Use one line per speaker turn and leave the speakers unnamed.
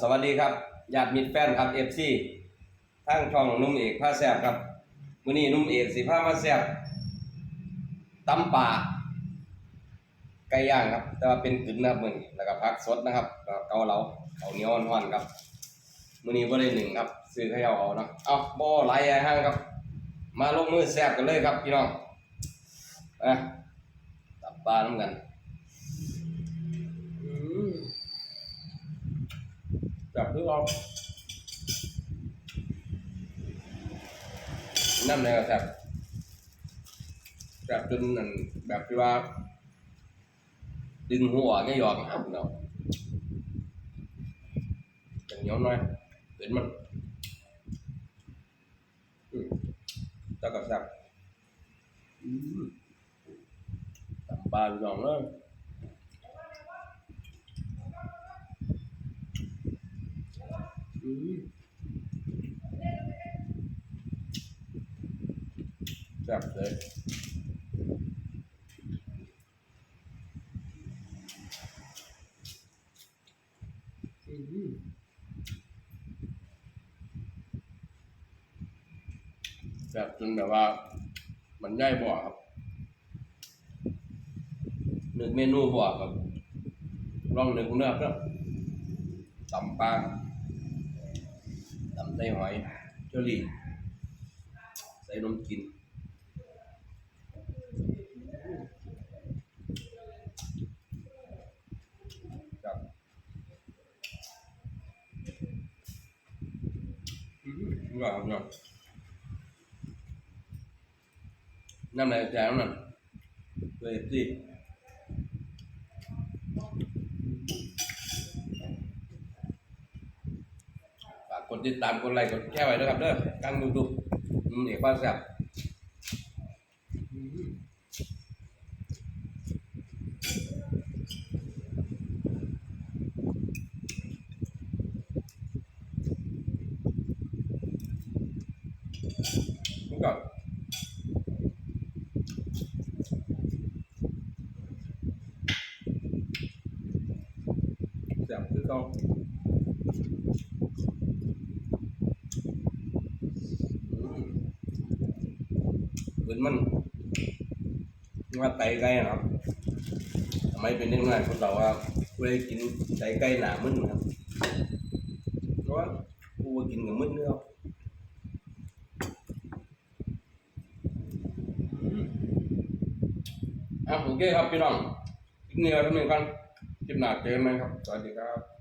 สวัสดีครับญาติมิตรแฟนครับ FC ทั้งช่องนุ่มเอกผ้าแซบครับมื้อนี้นุ่มเอกสิพามาแซบตำป่าไก่ย่างครับ แต่ว่าเป็นกึ่นนะครับมื้อนี้แล้วก็ผักสดนะครับเกาเหลาข้าเหนียวอ่อนๆครับมื้อนี้บ่ได้หนึ่งครับ ซื้อให้เอาเอาเนาะเอาบ่หลายอย่างครับ มาลงมือแซบกันเลยครับพี่น้องอะตำป่าน้ำกัน จับเพื่อเอาน้ำในกระแทบจับจนนั่นแบบที่ว่าดึงหัวแค่หยอกน้ำเนาะจะเหนียวหน่อยเห็นมันอืมตะกระแทบอืมตำปลาพี่น้องเลยอืมแซ่บเลยอืมแซ่บจนแบบว่า มันได้บ่ครับนึกเมนูบ่ครับลองนึกเนื้อครับตำปลา ตำไส้หอยเจอรี่ใส่นมกินครับอืมว่าครับเนาะน้ำไหลแจงนั่นเลยสิ กดติดตามกดไลค์กดแชร์ไว้ด้วยครับเด้อกังยูทูบอืมเอกว่าแซ่บก่อนแซ่บคือเก่า ป็นมันว่าไตไก่นะครับทำไมเป็นยังไงคนเราว่ากูได้กินไตไก่หนามึนครับเพราะว่ากูก็กินกับมึนเนื้ออะโอเคครับพี่น้องคลิปนี้เราทำเองกันคลิปหน้าเจอกันไหมครับ สวัสดีครับ